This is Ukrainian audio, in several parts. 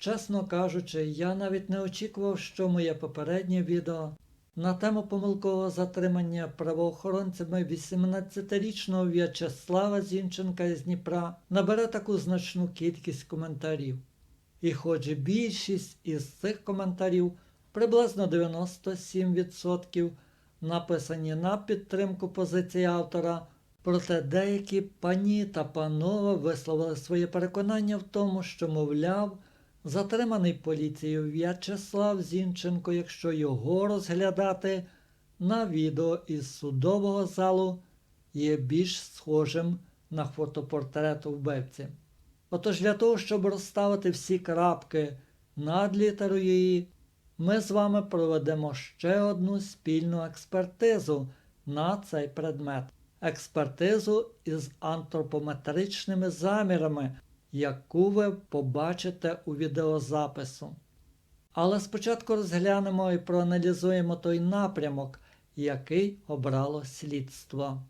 Чесно кажучи, я навіть не очікував, що моє попереднє відео на тему помилкового затримання правоохоронцями 18-річного В'ячеслава Зінченка із Дніпра набере таку значну кількість коментарів. І хоч більшість із цих коментарів, приблизно 97%, написані на підтримку позиції автора, проте деякі пані та панове висловили своє переконання в тому, що, мовляв, затриманий поліцією В'ячеслав Зінченко, якщо його розглядати на відео із судового залу, є більш схожим на фотопортрет вбивці. Отож для того, щоб розставити всі крапки над літерою «І», ми з вами проведемо ще одну спільну експертизу на цей предмет. Експертизу із антропометричними замірами, яку ви побачите у відеозапису. Але спочатку розглянемо і проаналізуємо той напрямок, який обрало слідство.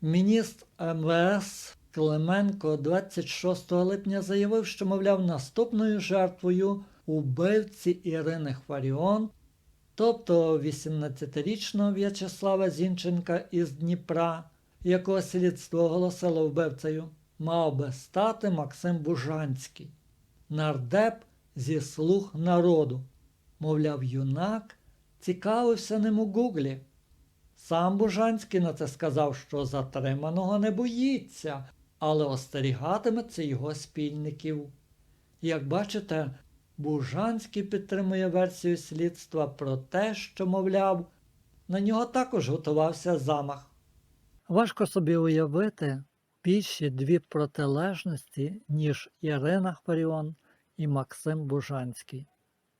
Міністр МВС Клименко 26 липня заявив, що, мовляв, наступною жертвою убивці Ірини Хваріон, тобто 18-річного В'ячеслава Зінченка із Дніпра, якого слідство оголосило вбивцею, мав би стати Максим Бужанський, нардеп зі слуг народу. Мовляв, юнак цікавився ним у Гуглі. Сам Бужанський на це сказав, що затриманого не боїться, але остерігатиметься його спільників. Як бачите, Бужанський підтримує версію слідства про те, що, мовляв, на нього також готувався замах. Важко собі уявити більші дві протилежності, ніж Ірина Хваріон і Максим Бужанський.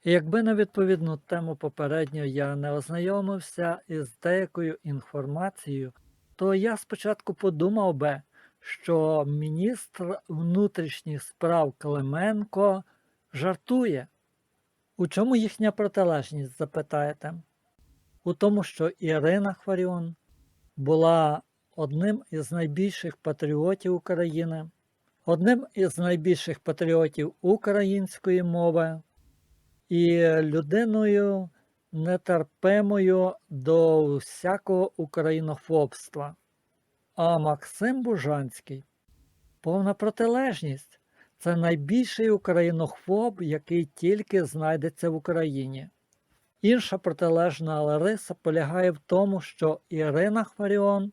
І якби на відповідну тему попередньо я не ознайомився із деякою інформацією, то я спочатку подумав би, що міністр внутрішніх справ Клименко жартує. У чому їхня протилежність, запитаєте? У тому, що Ірина Хваріон була одним із найбільших патріотів України, одним із найбільших патріотів української мови і людиною нетерпимою до всякого українофобства. А Максим Бужанський повна протилежність. Це найбільший українофоб, який тільки знайдеться в Україні. Інша протилежна Лариса полягає в тому, що Ірина Хваріон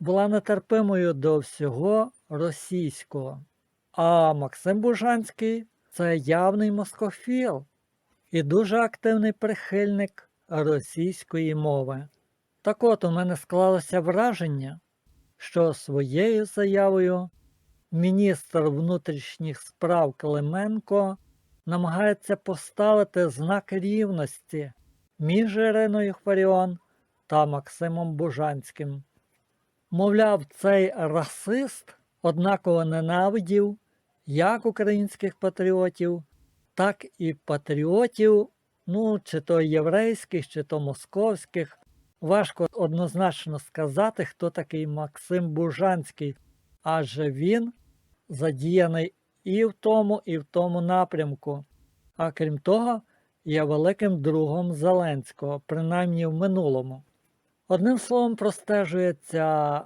була нетерпимою до всього російського, а Максим Бужанський це явний москофіл і дуже активний прихильник російської мови. Так от у мене склалося враження, що своєю заявою міністр внутрішніх справ Клименко намагається поставити знак рівності між Іриною Хваріон та Максимом Бужанським. Мовляв, цей расист однаково ненавидів як українських патріотів, так і патріотів, ну, чи то єврейських, чи то московських. Важко однозначно сказати, хто такий Максим Бужанський, адже він задіяний і в тому, і в тому напрямку. А крім того, є великим другом Зеленського, принаймні в минулому. Одним словом, простежується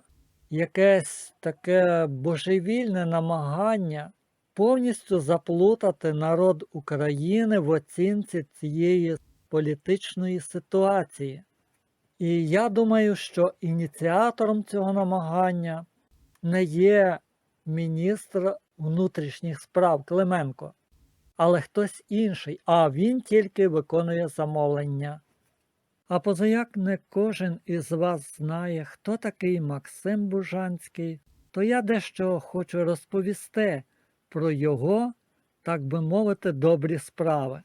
якесь таке божевільне намагання повністю заплутати народ України в оцінці цієї політичної ситуації. І я думаю, що ініціатором цього намагання не є міністр внутрішніх справ Клименко, але хтось інший, а він тільки виконує замовлення. А позаяк не кожен із вас знає, хто такий Максим Бужанський, то я дещо хочу розповісти про його, так би мовити, добрі справи.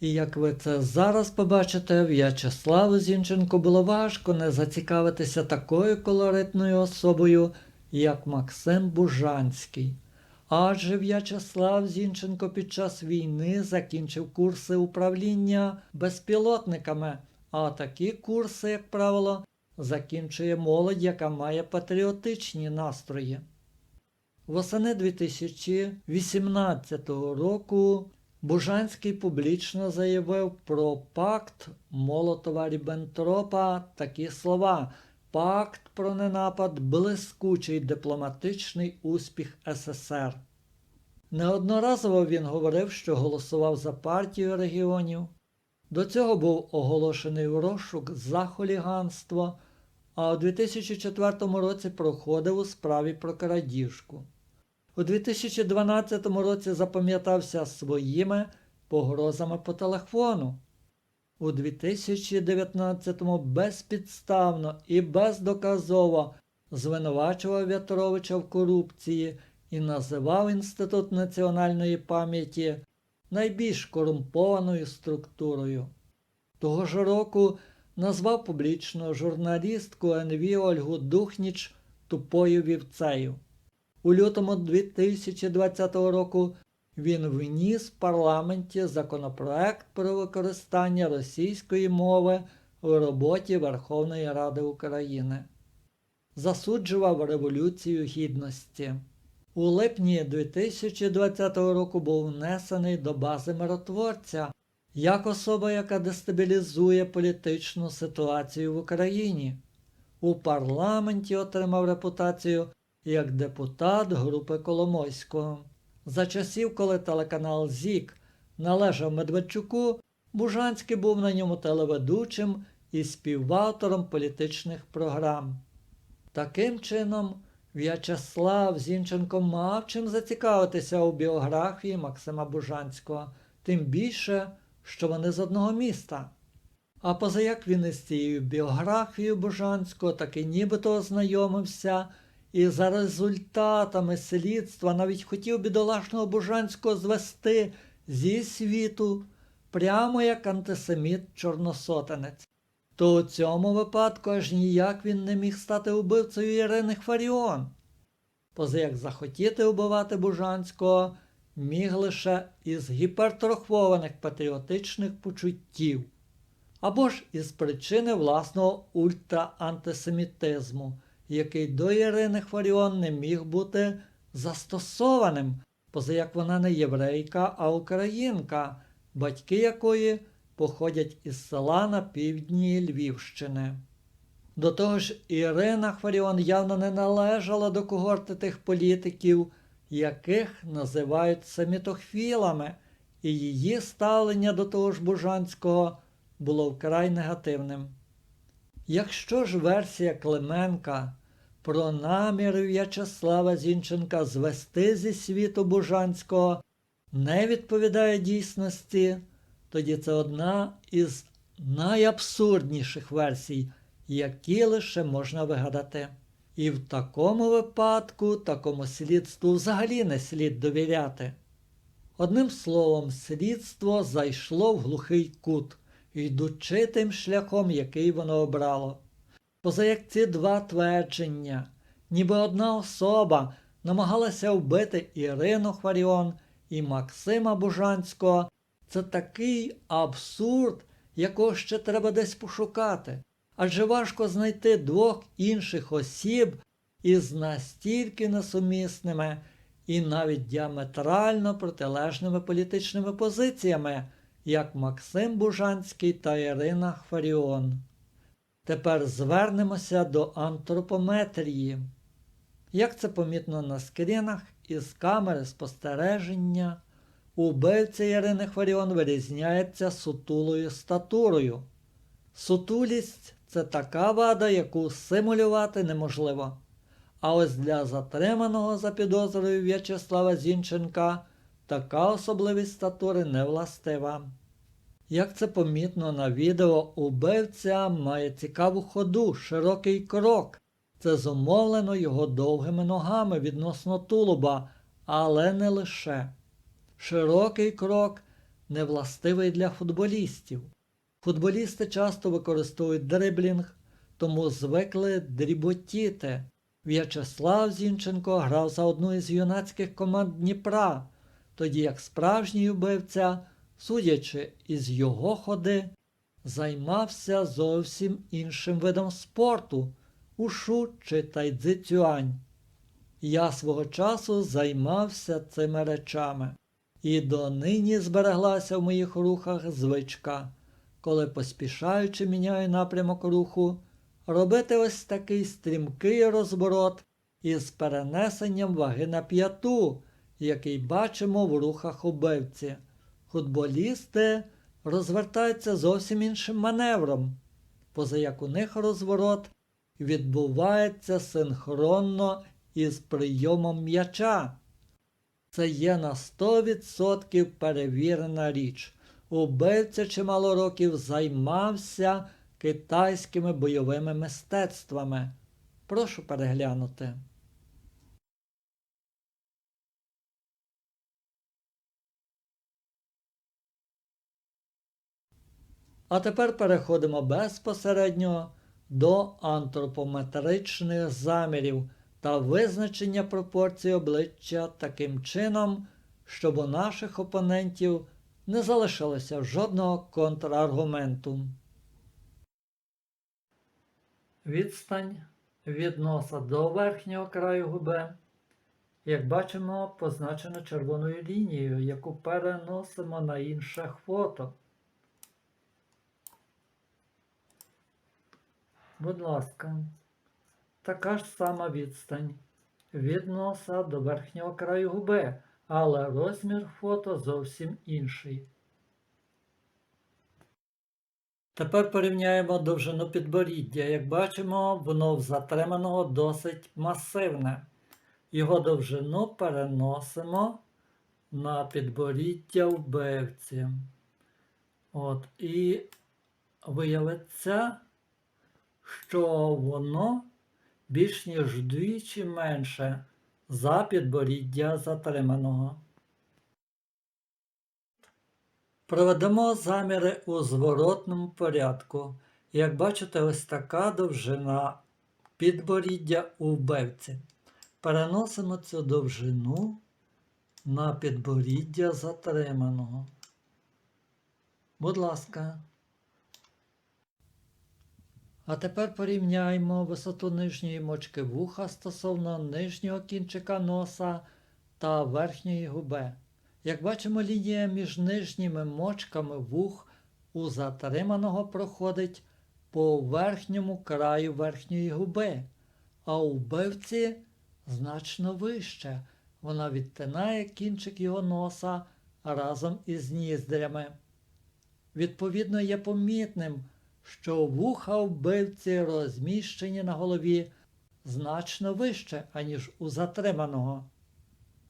І як ви це зараз побачите, В'ячеславу Зінченку було важко не зацікавитися такою колоритною особою, як Максим Бужанський. Адже В'ячеслав Зінченко під час війни закінчив курси управління безпілотниками, а такі курси, як правило, закінчує молодь, яка має патріотичні настрої. Восени 2018 року Бужанський публічно заявив про пакт Молотова Ріббентропа такі слова. Пакт про ненапад блискучий дипломатичний успіх СССР. Неодноразово він говорив, що голосував за партію регіонів. До цього був оголошений розшук за хуліганство, а у 2004 році проходив у справі про крадіжку. У 2012 році запам'ятався своїми погрозами по телефону. У 2019-му безпідставно і бездоказово звинувачував В'ятровича в корупції і називав Інститут національної пам'яті найбільш корумпованою структурою. Того ж року назвав публічно журналістку НВ Ольгу Духніч тупою вівцею. У лютому 2020 року він вніс в парламенті законопроект про використання російської мови у роботі Верховної Ради України. Засуджував Революцію Гідності. У липні 2020 року був внесений до бази миротворця як особа, яка дестабілізує політичну ситуацію в Україні. У парламенті отримав репутацію як депутат групи Коломойського. За часів, коли телеканал ЗІК належав Медведчуку, Бужанський був на ньому телеведучим і співавтором політичних програм. Таким чином, В'ячеслав Зінченко мав чим зацікавитися у біографії Максима Бужанського, тим більше, що вони з одного міста. А позаяк він із цією біографією Бужанського таки нібито ознайомився і за результатами слідства навіть хотів бідолашного Бужанського звести зі світу прямо як антисеміт-чорносотенець. То у цьому випадку аж ніяк він не міг стати убивцею Ірини Хваріон. Позаяк захотіти убивати Бужанського міг лише із гіпертрофованих патріотичних почуттів, або ж із причини власного ультраантисемітизму, який до Ірини Хваріон не міг бути застосованим, позаяк вона не єврейка, а українка, батьки якої походять із села на півдні Львівщини. До того ж, Ірина Хваріон явно не належала до когорти тих політиків, яких називають семітохфілами, і її ставлення до того ж Бужанського було вкрай негативним. Якщо ж версія Клименка про наміри В'ячеслава Зінченка звести зі світу Бужанського не відповідає дійсності, тоді це одна із найабсурдніших версій, які лише можна вигадати. І в такому випадку такому слідству взагалі не слід довіряти. Одним словом, слідство зайшло в глухий кут, йдучи тим шляхом, який воно обрало. Позаяк ці два твердження, ніби одна особа намагалася вбити Ірину Хваріон і Максима Бужанського, це такий абсурд, якого ще треба десь пошукати. Адже важко знайти двох інших осіб із настільки несумісними і навіть діаметрально протилежними політичними позиціями, як Максим Бужанський та Ірина Хваріон. Тепер звернемося до антропометрії. Як це помітно на скрінах із камери спостереження, убивця Ірини Хваріон вирізняється сутулою статурою. Сутулість це така вада, яку симулювати неможливо. А ось для затриманого за підозрою В'ячеслава Зінченка така особливість статури не властива. Як це помітно на відео, убивця має цікаву ходу, широкий крок. Це зумовлено його довгими ногами відносно тулуба, але не лише. Широкий крок невластивий для футболістів. Футболісти часто використовують дриблінг, тому звикли дріботіти. В'ячеслав Зінченко грав за одну із юнацьких команд Дніпра, тоді як справжній убивця, судячи із його ходи, займався зовсім іншим видом спорту ушу чи тайцзицюань. Я свого часу займався цими речами. І донині збереглася в моїх рухах звичка, коли поспішаючи міняю напрямок руху, робити ось такий стрімкий розворот із перенесенням ваги на п'яту, який бачимо в рухах убивці. Футболісти розвертаються зовсім іншим маневром, поза як у них розворот відбувається синхронно із прийомом м'яча. Це є на 100% перевірена річ. Убивця чимало років займався китайськими бойовими мистецтвами. Прошу переглянути. А тепер переходимо безпосередньо до антропометричних замірів та визначення пропорцій обличчя таким чином, щоб у наших опонентів не залишилося жодного контраргументу. Відстань від носа до верхнього краю губи, як бачимо, позначена червоною лінією, яку переносимо на інше фото. Будь ласка, така ж сама відстань від носа до верхнього краю губи, але розмір фото зовсім інший. Тепер порівняємо довжину підборіддя. Як бачимо, воно в затриманого досить масивне. Його довжину переносимо на підборіддя вбивці. От, і виявиться, що воно більш ніж вдвічі менше за підборіддя затриманого. Проведемо заміри у зворотному порядку. Як бачите, ось така довжина підборіддя у вбивці. Переносимо цю довжину на підборіддя затриманого. Будь ласка. А тепер порівняємо висоту нижньої мочки вуха стосовно нижнього кінчика носа та верхньої губи. Як бачимо, лінія між нижніми мочками вух у затриманого проходить по верхньому краю верхньої губи, а у вбивці значно вище. Вона відтинає кінчик його носа разом із ніздрями. Відповідно, є помітним, що вуха вбивці розміщені на голові значно вище, аніж у затриманого.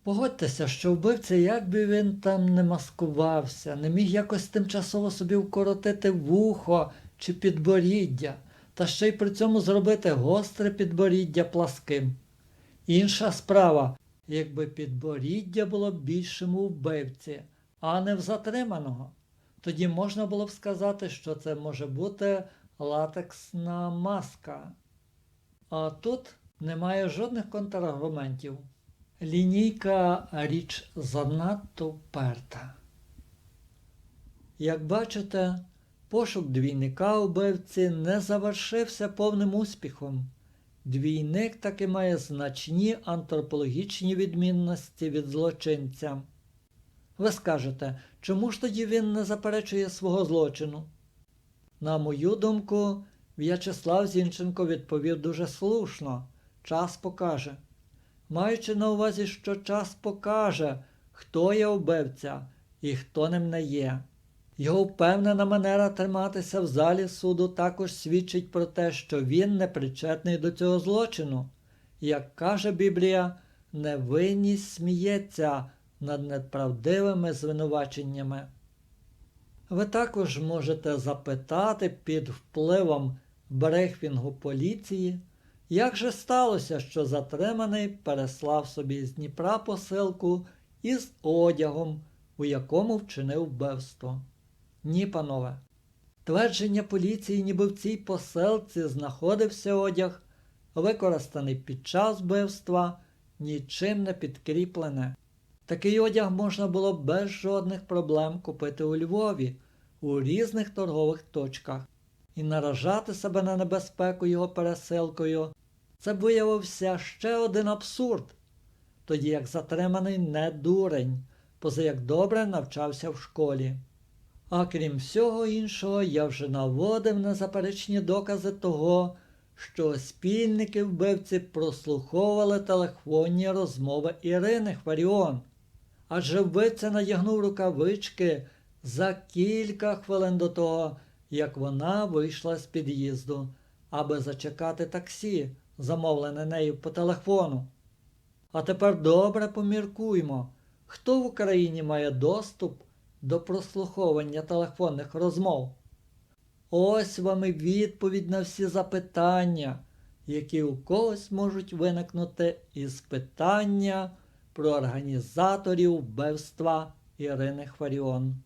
Погодьтеся, що вбивця, як би він там не маскувався, не міг якось тимчасово собі вкоротити вухо чи підборіддя, та ще й при цьому зробити гостре підборіддя пласким. Інша справа, якби підборіддя було більшим у вбивці, а не в затриманого, тоді можна було б сказати, що це може бути латексна маска. А тут немає жодних контраргументів. Лінійка річ занадто вперта. Як бачите, пошук двійника убивці не завершився повним успіхом. Двійник таки має значні антропологічні відмінності від злочинця. Ви скажете, чому ж тоді він не заперечує свого злочину? На мою думку, В'ячеслав Зінченко відповів дуже слушно. Час покаже. Маючи на увазі, що час покаже, хто є вбивця і хто ним не є. Його впевнена манера триматися в залі суду також свідчить про те, що він не причетний до цього злочину. Як каже Біблія, невинність сміється над неправдивими звинуваченнями. Ви також можете запитати під впливом брехвінгу поліції, як же сталося, що затриманий переслав собі з Дніпра посилку із одягом, у якому вчинив вбивство. Ні, панове. Твердження поліції, ніби в цій посилці знаходився одяг, використаний під час вбивства, нічим не підкріплене. Такий одяг можна було без жодних проблем купити у Львові у різних торгових точках і наражати себе на небезпеку його пересилкою. Це виявився ще один абсурд, тоді як затриманий не дурень, позаяк добре навчався в школі. А крім всього іншого, я вже наводив незаперечні докази того, що спільники вбивці прослуховували телефонні розмови Ірини Хваріон. Адже вбивця надягнув рукавички за кілька хвилин до того, як вона вийшла з під'їзду, аби зачекати таксі, замовлене нею по телефону. А тепер добре поміркуймо, хто в Україні має доступ до прослуховування телефонних розмов. Ось вам і відповідь на всі запитання, які у когось можуть виникнути із питання про організаторів вбивства Ірини Хваріон.